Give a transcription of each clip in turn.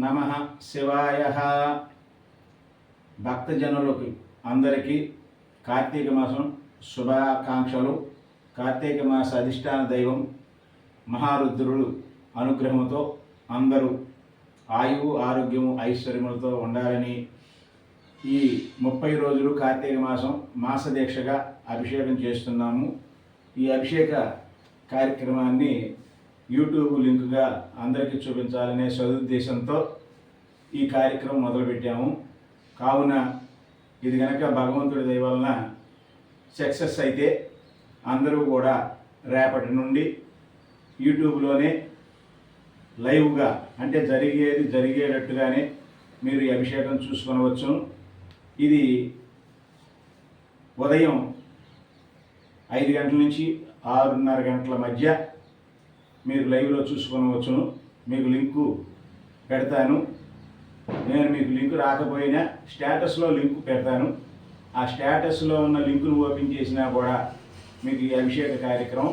నమ శివాయ. భక్తజనులకి అందరికీ కార్తీక మాసం శుభాకాంక్షలు. కార్తీక మాస అధిష్టాన దైవం మహారుద్రుడు అనుగ్రహంతో అందరూ ఆయువు ఆరోగ్యము ఐశ్వర్యములతో ఉండాలని ఈ ముప్పై రోజులు కార్తీక మాసం మాస దీక్షగా అభిషేకం చేస్తున్నాము. ఈ అభిషేక కార్యక్రమాన్ని యూట్యూబ్ లింకుగా అందరికీ చూపించాలనే సదుద్దేశంతో ఈ కార్యక్రమం మొదలుపెట్టాము. కావున ఇది కనుక భగవంతుడి దయవలన సక్సెస్ అయితే అందరూ కూడా రేపటి నుండి యూట్యూబ్లోనే లైవ్గా అంటే జరిగేది జరిగేటట్టుగానే మీరు అభిషేకం చూసుకొనవచ్చు. ఇది ఉదయం ఐదు గంటల నుంచి ఆరున్నర గంటల మధ్య మీరు లైవ్లో చూసుకొనవచ్చును మీకు లింకు పెడతాను. నేను మీకు లింకు రాకపోయినా స్టేటస్లో లింకు పెడతాను. ఆ స్టేటస్లో ఉన్న లింకును ఓపెన్ చేసినా కూడా మీకు ఈ అభిషేక కార్యక్రమం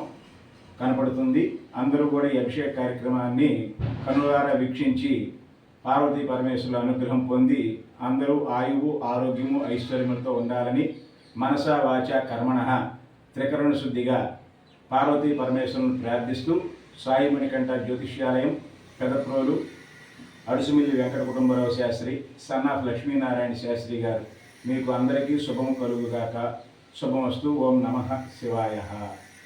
కనపడుతుంది. అందరూ కూడా ఈ అభిషేక కార్యక్రమాన్ని కనులారా వీక్షించి పార్వతీ పరమేశ్వరుల అనుగ్రహం పొంది అందరూ ఆయువు ఆరోగ్యము ఐశ్వర్యములతో ఉండాలని మనస వాచ కర్మణ త్రికరణ శుద్ధిగా పార్వతీ పరమేశ్వరుని ప్రార్థిస్తూ సాయి మణికంఠ జ్యోతిష్యాలయం పెదప్రోలు అడుసుమిల్లి వెంకట కుటుంబరావు శాస్త్రి సన్ ఆఫ్ లక్ష్మీనారాయణ శాస్త్రి గారు. మీకు అందరికీ శుభము కలుగుగాక. శుభమస్తు. ఓం నమ శివాయ.